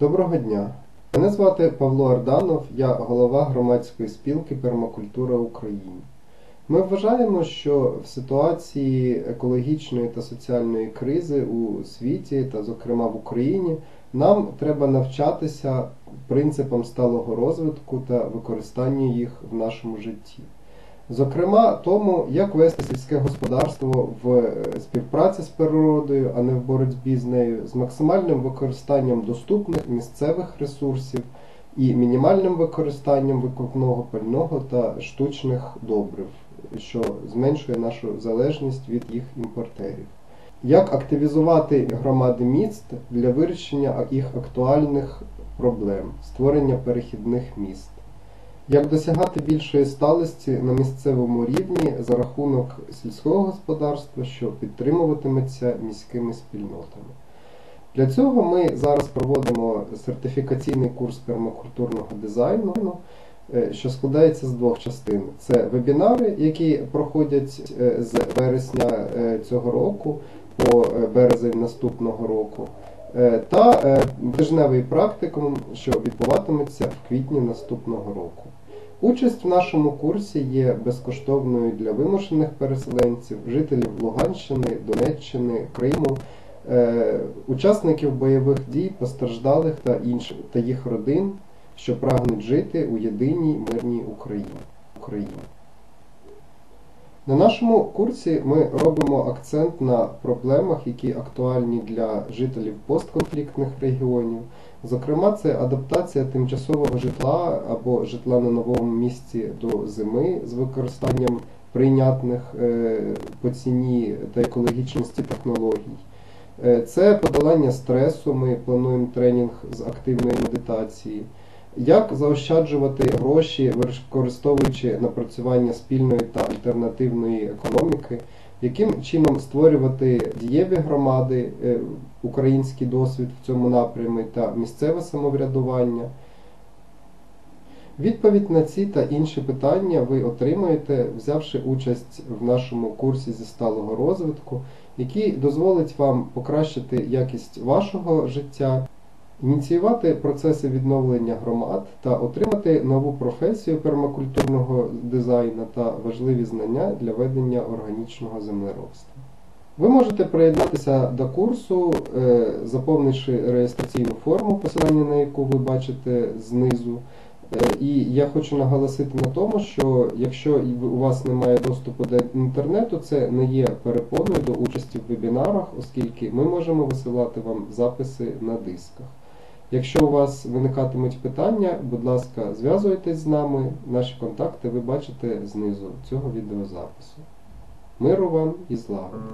Доброго дня! Мене звати Павло Арданов, я голова громадської спілки Пермакультура України. Ми вважаємо, що в ситуації екологічної та соціальної кризи у світі, та, зокрема в Україні, нам треба навчатися принципам сталого розвитку та використанню їх в нашому житті. Зокрема, тому, як вести сільське господарство в е, співпраці з природою, а не в боротьбі з нею, з максимальним використанням доступних місцевих ресурсів і мінімальним використанням викопного пального та штучних добрив, що зменшує нашу залежність від їх імпортерів. Як активізувати громади міст для вирішення їх актуальних проблем, створення перехідних міст? Як досягати більшої сталості на місцевому рівні за рахунок сільського господарства, що підтримуватиметься міськими спільнотами? Для цього ми зараз проводимо сертифікаційний курс пермакультурного дизайну, е, що складається з двох частин: це вебінари, які проходять е, з вересня е, цього року по березень наступного року. Та тижневий практикум, що відбуватиметься в квітні наступного року. Участь в нашому курсі є безкоштовною для вимушених переселенців, жителів Луганщини, Донеччини, Криму, е, учасників бойових дій, постраждалих та інших та їх родин, що прагнуть жити у єдиній мирній Україні. На нашому курсі ми робимо акцент на проблемах, які актуальні для жителів постконфліктних регіонів. Зокрема, це адаптація тимчасового житла або житла на новому місці до зими з використанням прийнятних е, по ціні та екологічності технологій. Е, це подолання стресу. Ми плануємо тренінг з активної медитації. Як заощаджувати гроші, використовуючи напрацювання спільної та альтернативної економіки, яким чином створювати дієві громади, е, український досвід в цьому напрямі та місцеве самоврядування? Відповідь на ці та інші питання ви отримаєте, взявши участь в нашому курсі зі сталого розвитку, який дозволить вам покращити якість вашого життя ініціювати процеси відновлення громад та отримати нову професію пермакультурного дизайну та важливі знання для ведення органічного землеробства. Ви можете приєднатися до курсу, е, заповнивши реєстраційну форму, посилання на яку ви бачите знизу. Е, і я хочу наголосити на тому, що якщо у вас немає доступу до інтернету, це не є перепоною до участі в вебінарах, оскільки ми можемо висилати вам записи на дисках. Якщо у вас виникатимуть питання, будь ласка, зв'язуйтесь з нами. Наші контакти ви бачите знизу цього відеозапису. Миру вам і злагоди!